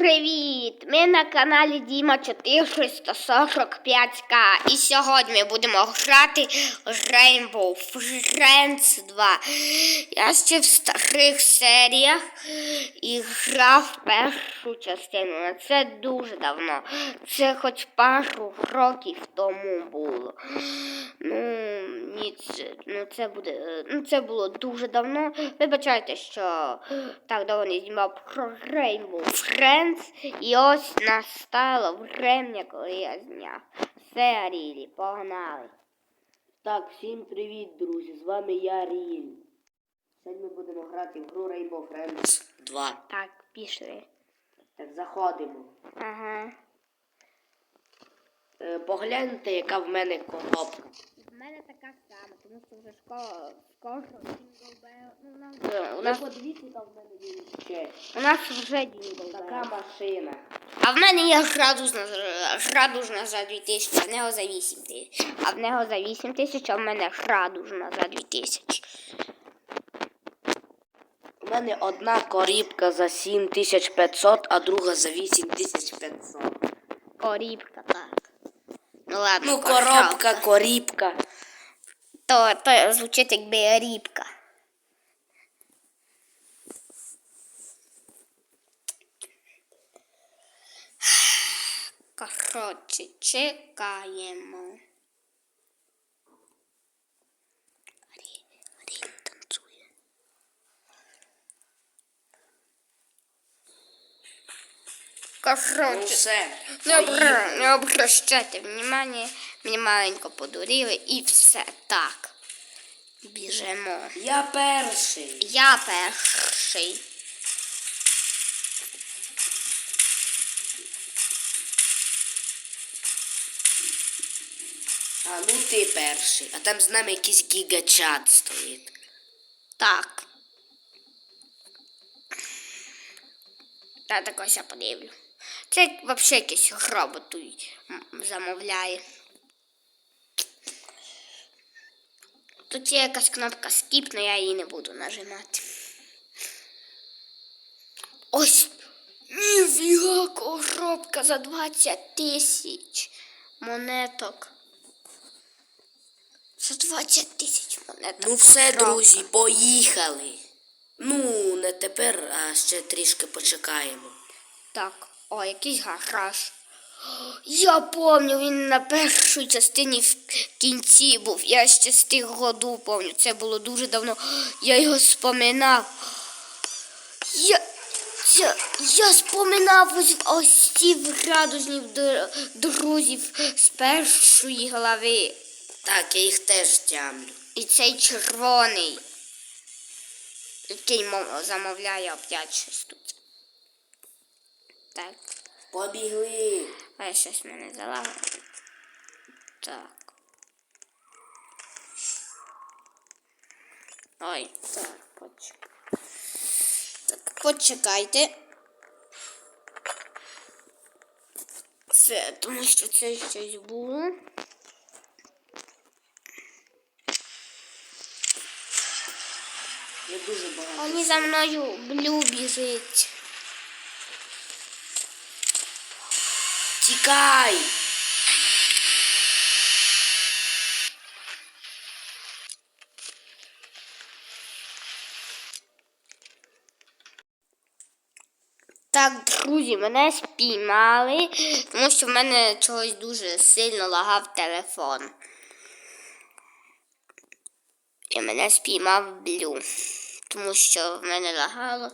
revive. Привіт! Ми на каналі Діма 445К. І сьогодні будемо грати Rainbow Friends 2. Я ще в старих серіях і грав першу частину. Це дуже давно. Це хоч пару років тому було. Ну, ні, це, ну, це буде. Ну, це було дуже давно. Вибачайте, що так давно не знімав про Rainbow Friends. І ось настало врем'я, коли я зняв. Все, Рілі, погнали. Так, всім привіт, друзі! З вами я Ріль. Сьогодні ми будемо грати в гру Rainbow Friends 2. Так, пішли. Так, заходимо. Ага. Е, погляньте, яка в мене коробка. В мене така сама, тому що вже школа скоро ну, у нас, у нас, подивіться, там в мене є ще. у нас вже Дінго Така машина. А в мене є градусна, градусна за 2000, а в нього за 8 тисяч. А в нього за 8 тисяч, а в мене градусна за 2000. У мене одна корібка за 7500, а друга за 8500. Корібка, так. Ну ладно, Ну, коробка, корібка. То, то звучить якби рібка. Коротше, чекаємо. Танцює. Ну все. не, обращайте внимання, мені маленько подурили і все так. Біжимо. Я перший. Я перший. А ну ти перший. А там з нами якийсь гігачат стоїть. Так. Та так ось я подивлю. Це взагалі якийсь робот замовляє. Тут є якась кнопка Skip, але я її не буду нажимати. Ось ніфіга коробка за 20 тисяч монеток. За 20 тисяч монеток. Ну все, коробка. друзі, поїхали. Ну, не тепер, а ще трішки почекаємо. Так, о, якийсь гараж. Я пам'ятаю, він на першій частині в кінці був. Я ще з тих году пам'ятаю. Це було дуже давно. Я його споминав. Я, я, я споминав ось, ось ці градусні др- друзів з першої глави. Так, я їх теж тямлю. І цей червоний, який замовляє опять щось тут. Так. Побігли. А щось мене залагало. Так. Ой, так, почекайте. Так, почекайте. Все, тому що це щось було. Я дуже багато. Вони за мною блю біжить. Тікай! Так, друзі, мене спіймали, тому що в мене чогось дуже сильно лагав телефон. І мене спіймав блю, тому що в мене лагало.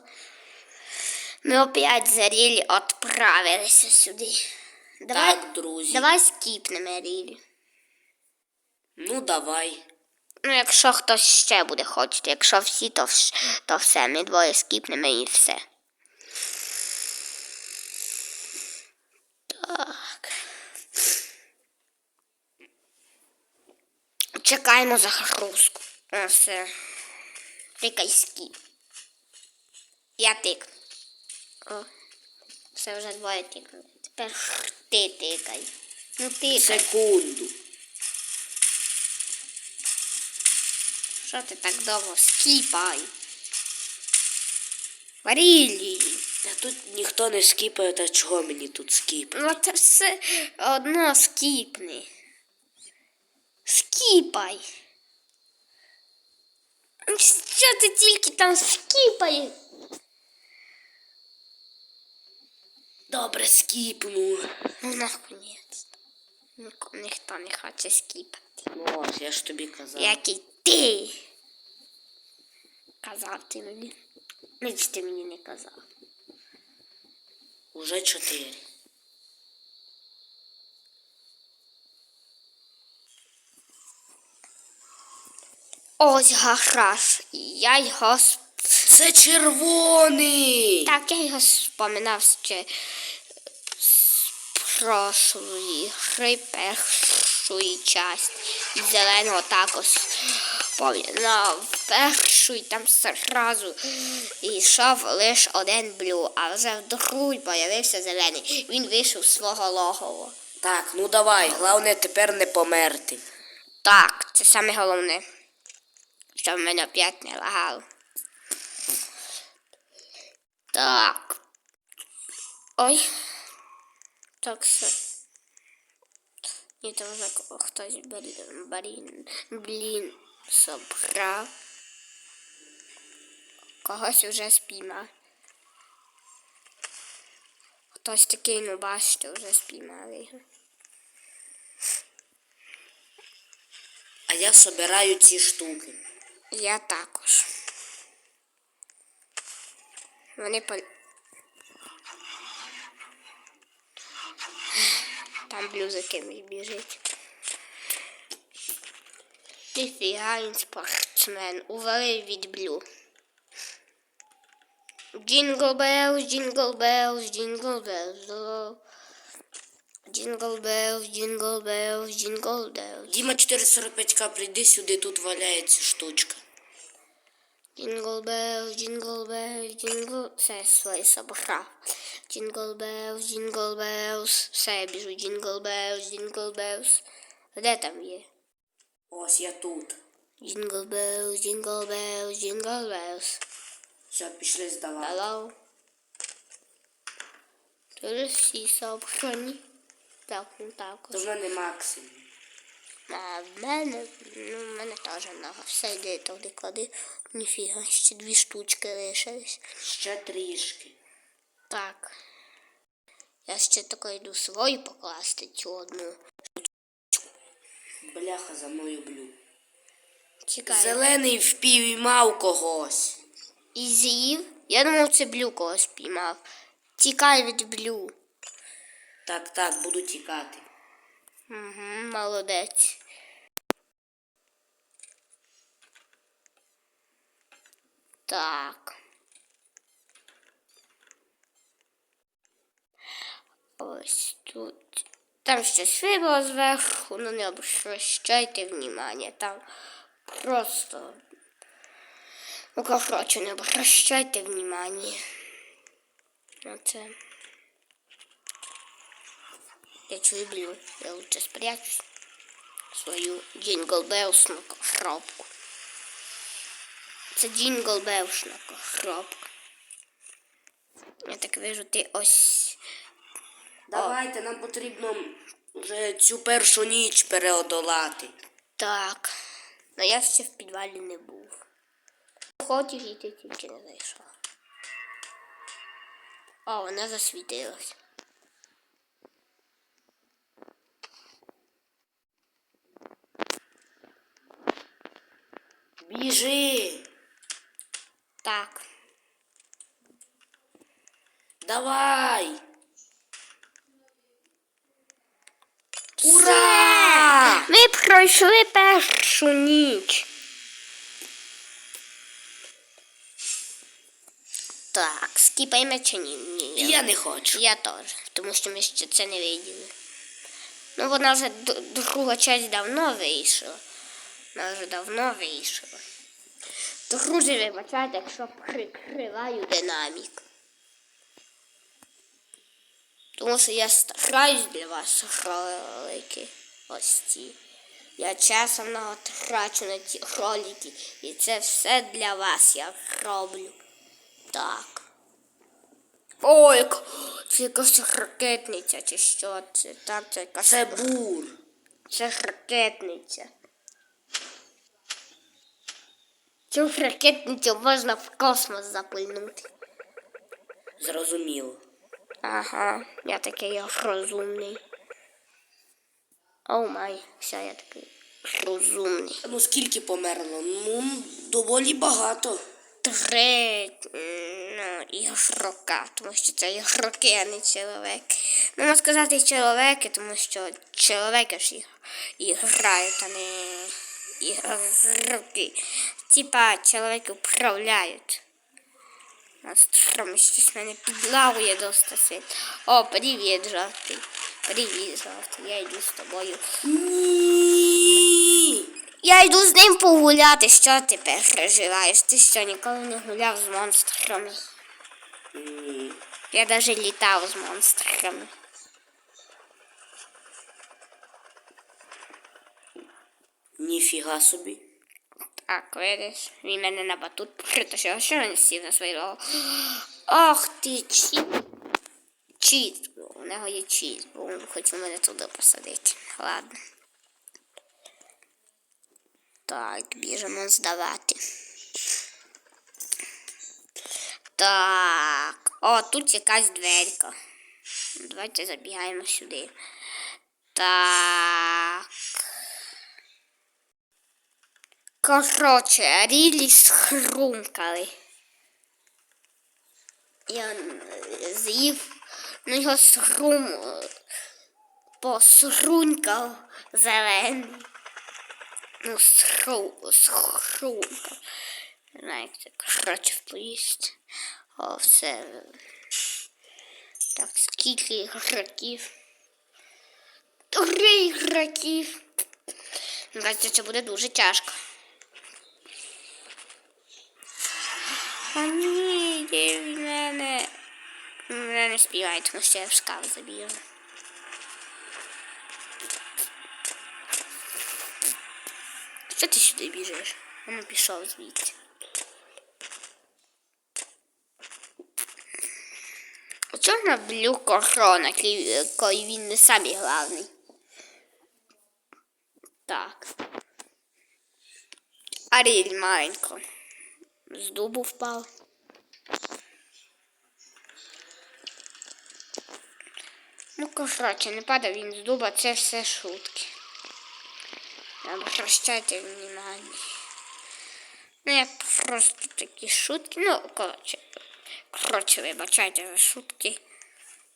Ми опять за Рілі відправилися сюди. Давай, Так, друзі. давай скіпнемо Рілі. Ну, давай. Ну, якщо хтось ще буде хочете, якщо всі, то, то все, ми двоє скіпнемо і все. Так. Чекаємо загрузку. О, все. Тикай скіп. Я тик. О, все вже двоє тикнули. Тепер ти тикай. Ну тикай. Секунду. Що ти так довго скіпай? Варілі. Та тут ніхто не скіпає, та чого мені тут скіпати? Ну це все одно скіпни. Скіпай. Що ти тільки там скіпаєш? Добре, скіпну. Ну наконець. Ніхто не хоче скіпати. Ну ось, я ж тобі казав. Як і ти. Казав ти мені. Ніч ти мені не казав. Уже чотири. Ось гараж. Я його сп- Це червоний! Так, я його споминав ще з прошлої гри першої частини. І зеленого також поминав першу і там зразу йшов лише один блю, а вже в другій появився зелений. Він вийшов з свого логова. Так, ну давай, головне тепер не померти. Так, це саме головне. Щоб мене опять не лагало. Так. Ой. Так все. Ні, там вже хтось блін, блін, блін собрав. Когось вже спіймав. Хтось такий, ну бачите, вже спіймав його. А я собираю ці штуки. Я також. Вони по... Там блю за кимось біжить. Ніфіга він спортсмен. Увалив від блю. Джингл белс, джингл белс, джингл белс. Джингл белс, джингл белс, джингл белс. Діма 445к, прийди сюди, тут валяється штучка. Jingle bells, jingle bells, jingle... Все, я свої собрав. Jingle bells, jingle bells. Все, я біжу. Jingle bells, jingle bells. Де там є? Ось я тут. Jingle bells, jingle bells, jingle bells. Все, пішли здавати. Hello. Тут всі собрані. Так, ну так. То в мене максимум. А в мене, ну, в мене теж много. Все йде туди клади. Ніфіга, ще дві штучки лишились. Ще трішки. Так. Я ще тако йду свою покласти цю одну. Бляха за мною блю. Чекай. Зелений впіймав когось. І з'їв? Я думав, це блю когось піймав. Тікай від блю. Так, так, буду тікати. Угу, молодець. Так. Ось тут. Там щось вибило зверху, ну не обращайте внимання. Там просто. Ну, коротше, не обращайте внимання. Оце. Я чую блю. Я лучше спрячусь свою Джингл Белсну коробку. Це Джингл Белсна коробка. Я так вижу, ти ось. Давайте, нам потрібно вже цю першу ніч переодолати. Так. Ну я ще в підвалі не був. Хотів і ти тільки не зайшов. О, вона засвітилась. Біжи! Так. Давай! Ура! Ми пройшли першу ніч. Так, скіпаємо чи ні? Ні. Я не хочу. Я теж, тому що ми ще це не виділи. Ну, вона вже друга часть давно вийшла. Вона вже давно вийшла. Друзі, вибачайте, якщо прикриваю динамік. Тому що я стараюсь для вас ролики. Ось ці. Я часом много трачу на ці ролики. І це все для вас я роблю. Так. Ой, це якась ракетниця чи що це? Так, це якась. Це бур. Це ракетниця. Цю ракетницю можна в космос запильнути. Зрозуміло. Ага, я такий розумний. О май, все, я такий розумний. Ну скільки померло? Ну, доволі багато. Три ну, ігрока, тому що це ігроки, а не чоловік. Ну, можна сказати чоловіки, тому що чоловіки ж їх і грають, а не ігроки. Типа чоловіки управляють. Настроєм щось мене підлавує досить сильно. О, привіт, жовтий. Привіт, жовтий. Я йду з тобою. Я йду з ним погуляти. Що ти переживаєш? Ти що ніколи не гуляв з монстрами? Я даже літав з монстрами. Ніфіга собі. Так, видиш, він мене на батут притащив, що він сів на свою голову. Ах ти чіт. Чіт. У нього є чіт, бо він хотів мене туди посадити. Ладно. Так, біжимо здавати. Так. О, тут якась дверка. Давайте забігаємо сюди. Так. Короче, Рілі схрумкали. Я з'їв, ну його схрум посрунькав зелений. Ну, схру, схрумкав. Як коротше поїсти. О, все. Так, скільки ігроків? Три ігроків. Кажеться, це буде дуже тяжко. А ні, йди від мене. Мене не співає, тому що я в шкаф забігаю. Що ти сюди біжиш? Ну, пішов звідси. Чого на блюк охорона, коли він не самий главний? Так. Аріль маленько. З дубу впав. Ну, коротше, не падав він з дуба, це все шутки. Обращайте внимание. Ну, я просто такі шутки. Ну, коротше. Коротше, вибачайте за шутки.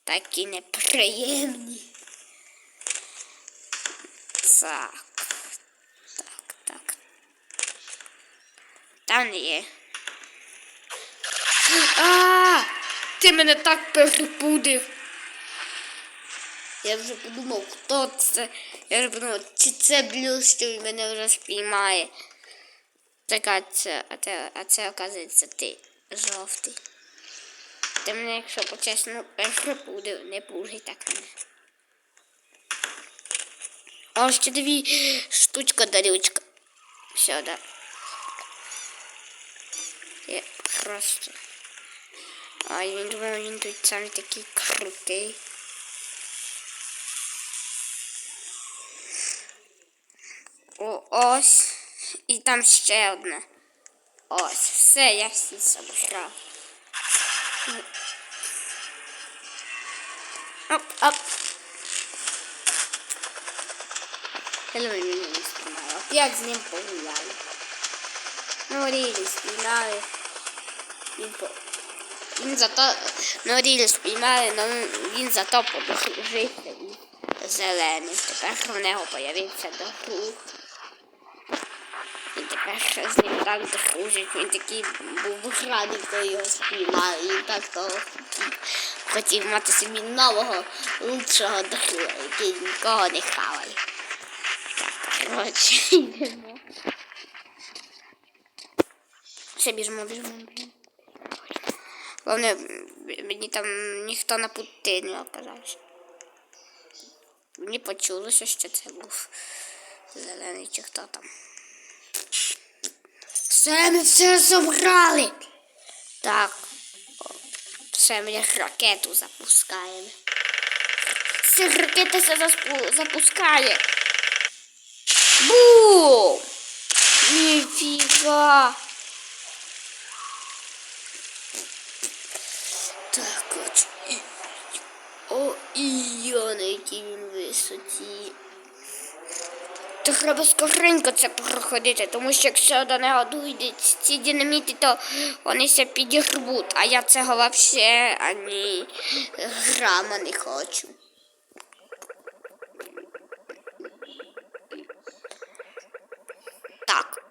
Такі неприємні. Так. Так, так. Там є. А, ти мене так перепудив. Я вже подумав, хто це. Я вже подумав, чи це він мене вже спіймає. Така це, а це, а це оказується ти жовтий. Ти мене, якщо почесно, перепудив, не пужай так мене. О, ще дві штучка дарючка. Все, да. Я просто. А він думав, він тут сам такий крутий. О, ось. І там ще одна. Ось, все, я всі забрав. Оп, оп. Hello, він не спіймав. Опять з ним погуляли. Ну, Рілі спіймали. Він, по... він зато... Ну, Рілі спіймали, але він зато подружився і зелений. Тепер в нього появився друг. І тепер з ним так дружить. Він такий був радий, коли його спіймали. І так того хотів, мати собі нового, лучшого друга, який нікого не хаває. Так, коротше, йдемо. Все, біжимо, біжимо. Головне, мені там ніхто на пути не оказався. Мені почулося, що це був зелений чи хто там. Все, ми все забрали. Так. Все. Все, ми ракету запускаємо. Це ракета все запускає. Бум! Ніфіга! Так, от. і- О, і на якій він висоті. Треба скоренько це проходити, тому що якщо до нього дійдуть ці динаміти, то вони ся підірвуть, а я цього взагалі ані грама не хочу. Так.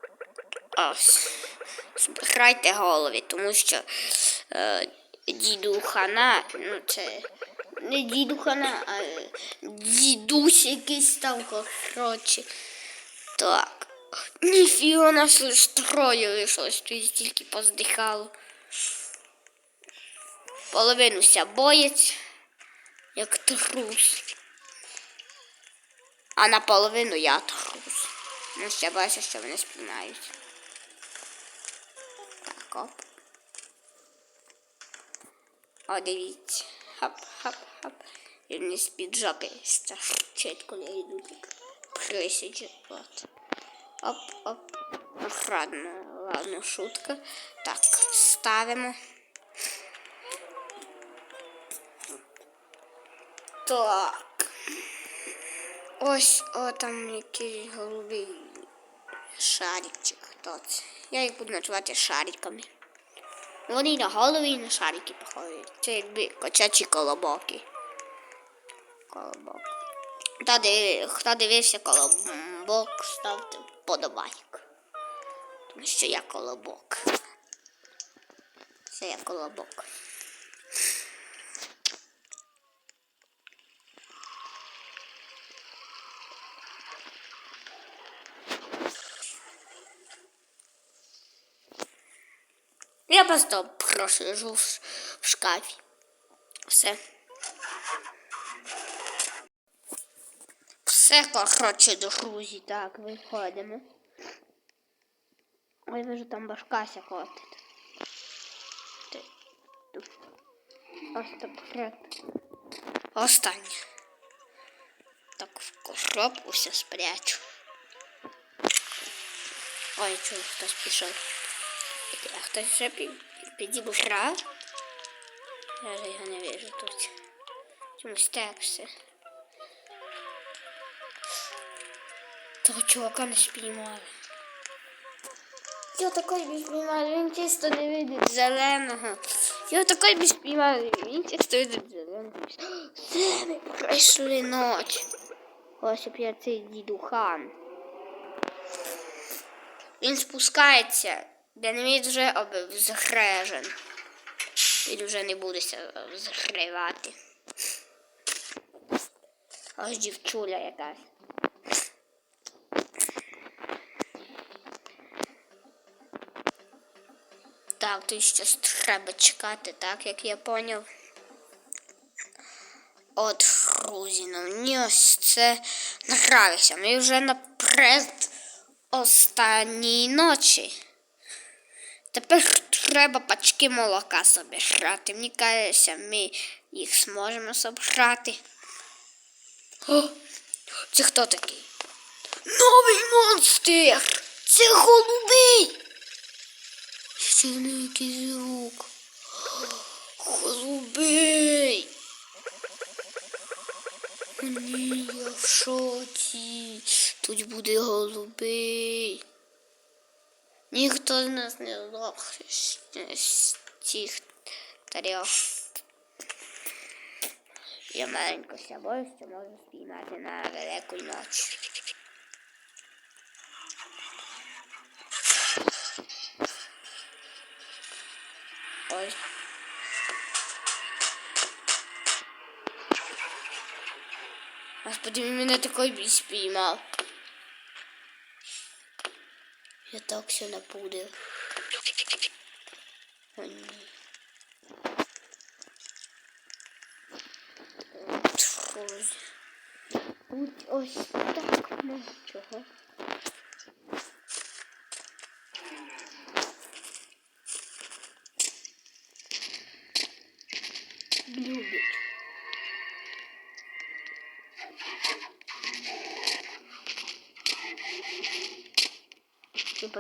Ось. Збирайте голови, тому що е, діду хана, ну це не діду хана, а е, дідусь якийсь там, коротше. Так. Ніфіга нас троє лишилось, то тільки поздихало. Половину ся боєць, як трус. А наполовину я трус. Ну, ще бачу, що вони спіймають. Так, оп. О, дивіться. Хап, хап, хап. І вони з-під коли я йду так. Присіджу. От. Оп, оп. Ладно, ладно, шутка. Так, ставимо. Так. Ось о там якийсь голубий це? Я їх буду називати шариками. Вони на голові, і на шарики похожі. Це якби кочачі колобоки. Колобок. Та див... Хто дивився колобок, ставте подобайк. Тому що я колобок. Це я колобок. Я просто в, ш- в шкафі. Все. Все, коротше, друзі. Так, виходимо. Ой, ви там башкася котить. Ти- ту. Так. Останнє. Так, в коробку все спрячу. Ой, чого хтось пішов. Хтось вже пі- підібрав? Я вже його не вижу тут. Чомусь так все. Того чувака не спіймали. Я такий би спіймали, він чисто не видить зеленого. Я такий би спіймали, він чисто видить зеленого. Все, пройшли ночь. Ось опять цей дідухан. Він спускається, міг вже обзгрежен. Він вже не буде ся згрівати. Ось дівчуля якась. Так, тут щось треба чекати, так, як я поняв. От друзі, ну мені ось це нравиться. Ми вже наперед останньої ночі. Тепер треба пачки молока собі грати. Мені кажеться, ми їх зможемо собрати. О, це хто такий? Новий монстр! Це голубий! Не якийсь звук. Голубий! Ні, я в шоці. Тут буде голубий. Ніхто з нас не здох з- з цих трьох. Я маленько ся боюсь, що можу спіймати на велику ніч. Ой. Господи, він мене такой бій спіймав. Я так все напудив. О, ні. Ось так ну чого.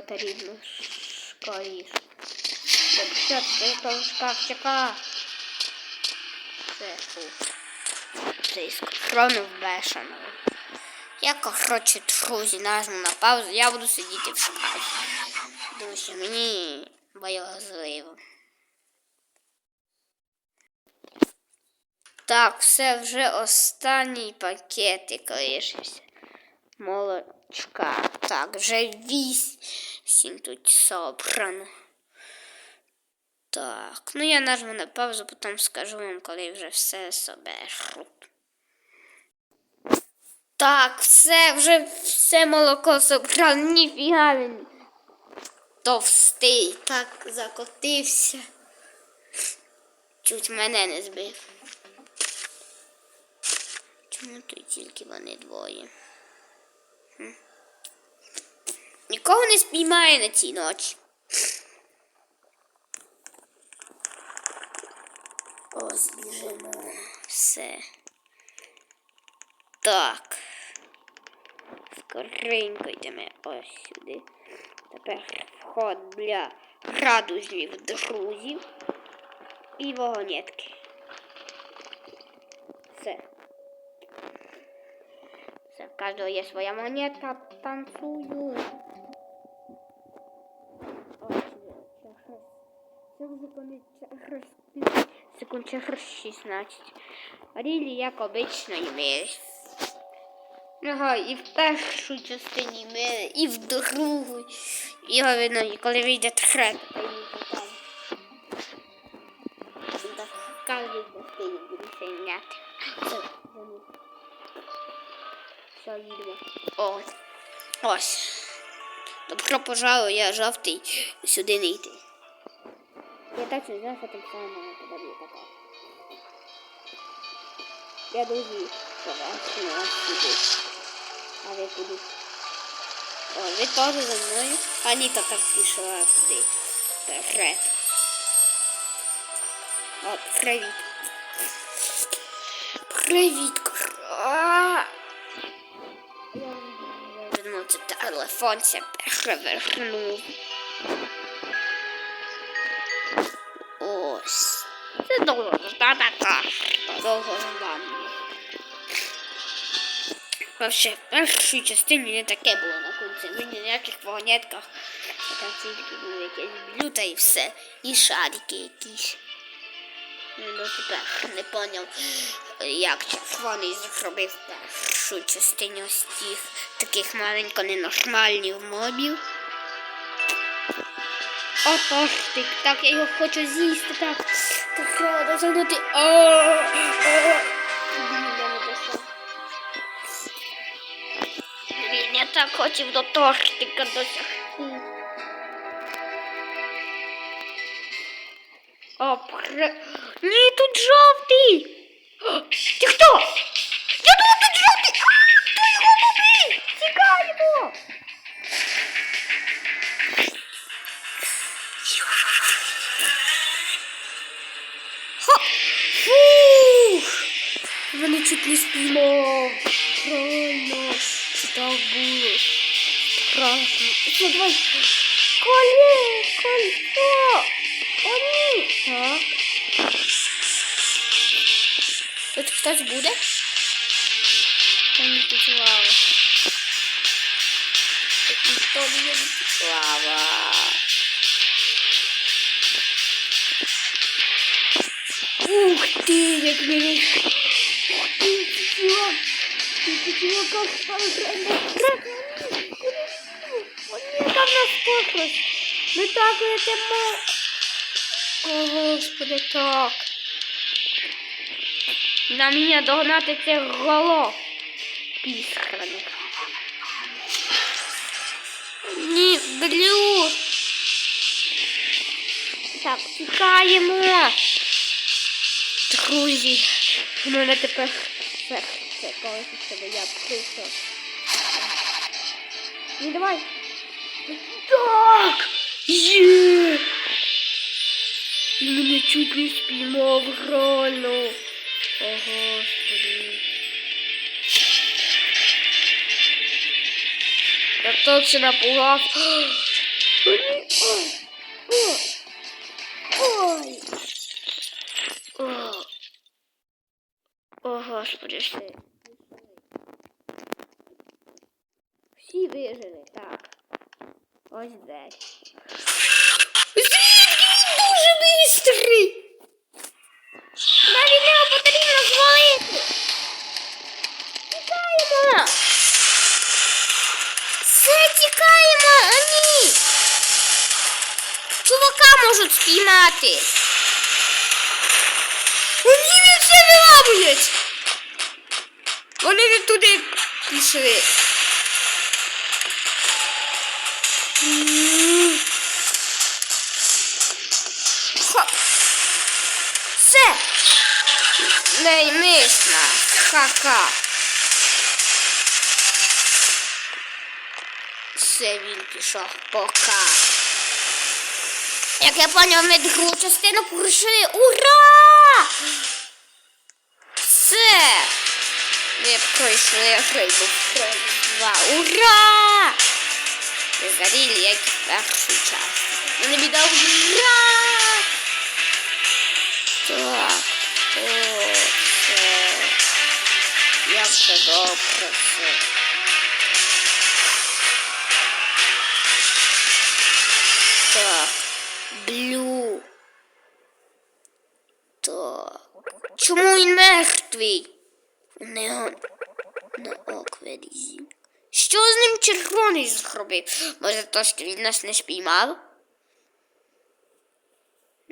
Потрібно скоріше. Якщо ти то шкафчика. Це фу. Це скрону бешеного. Я, коротше, друзі, нажму на паузу, я буду сидіти в шкафі. Тому мені боязливо. Так, все вже останній пакетик лишився. Молочка. Так, вже вісім тут собрано. Так, ну я нажму на паузу, потім скажу вам, коли вже все соберу. Так, все, вже все молоко собрав, ніфіга він товстий, так закотився. Чуть мене не збив. Чому тут тільки вони двоє? Нікого не спіймає на цій ночі. Ось біжимо. Все. Так. Скоренько йдемо ось сюди. Тепер вход для радужних друзів і вагонетки. Все. Все, в кожного є своя монетка, танцую. Ось, це щось. Це вже коли через пів секунд через 16. Рілі, як обично, і ми. Ага, і в першу частині ми, і в другу. Його видно, і коли вийде третя, то її там. Так кожній частині буде. Все. Все, їдемо. О, ось. Добро пожалуй, я жовтий, сюди не йти. Я так не знаю, що там саме подобає така. Я дуже побачила сюди. А ви куди? О, ви теж за мною. Аніта так пішла туди. Вперед. О, привіт. Привіт, кра. Я думав, телефон це перевернув. Це в першій частині не таке було на кінці. Ви ніяких вагонетках. Там тільки було якесь блюдо і все. І шарики якісь. Ну, тепер не поняв, як червоний зробив першу частину ось тих таких маленько ненормальних мобів. О, тортик, так я його хочу з'їсти, так. Так треба занути. О, о, Блін, я не дійшла. Блін, я так хотів до тортика досягти. О, пр... Ні, тут жовтий. О, Ти хто? Я думав, тут жовтий. А, хто його побив? Тікаємо. Мене чуть не спіймав. Правильно. Так було. Страшно. Що, давай. Колі, кольцо. О, ні. Так. Тут хтось буде? Та не підлава. Тут ніхто не підлава. Ух ты, як мені. Чувак. Ти чувак, как Трек, О, ні, там нас похлость. Ми так летимо. О, господи, так. На мене догнати це голо. Пісхраних. Ні, блю. Так, тікаємо. Друзі, у мене тепер серце колись себе я просто. Не давай. Так! Є! Він мене чуть не спіймав реально. О, Господи. Я се напугав. Ой, ой. О, Господи, все. Всі вижили, так. Ось десь. Звідки він дуже бистрий? Навіть його потрібно звалити. Тікаємо. Все, тікаємо, а ні. Чувака можуть спіймати. Вони не все виламують. Вони не туди пішли. Хоп. Все. Наймисна. Ха-ха. Він пішов пока. Як я поняв, ми другу частину пройшли. Ура! Все! Ми пройшли Рибу 2. Ура! Ми зарілі, як і в першу частину. Мене віддав ура! Так. О, все. Я все добре, все. Так. Блю. Так. Чому він мертвий? Не на оквелізі. Що з ним червоний зробив? Може, то, що він нас не спіймав?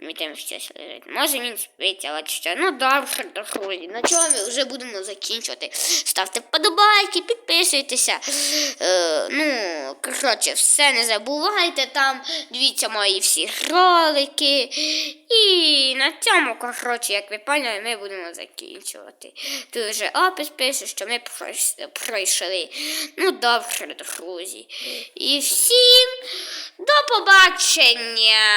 Ми там щось лежить. Може він спить, але що. Ну добре, друзі. На чому ми вже будемо закінчувати. Ставте вподобайки, підписуйтеся. Е, ну, коротше, все не забувайте там. Дивіться мої всі ролики. І на цьому, коротше, як ви поняли, ми будемо закінчувати. Тут вже опис пише, що ми пройшли. Ну, добре, друзі. І всім до побачення!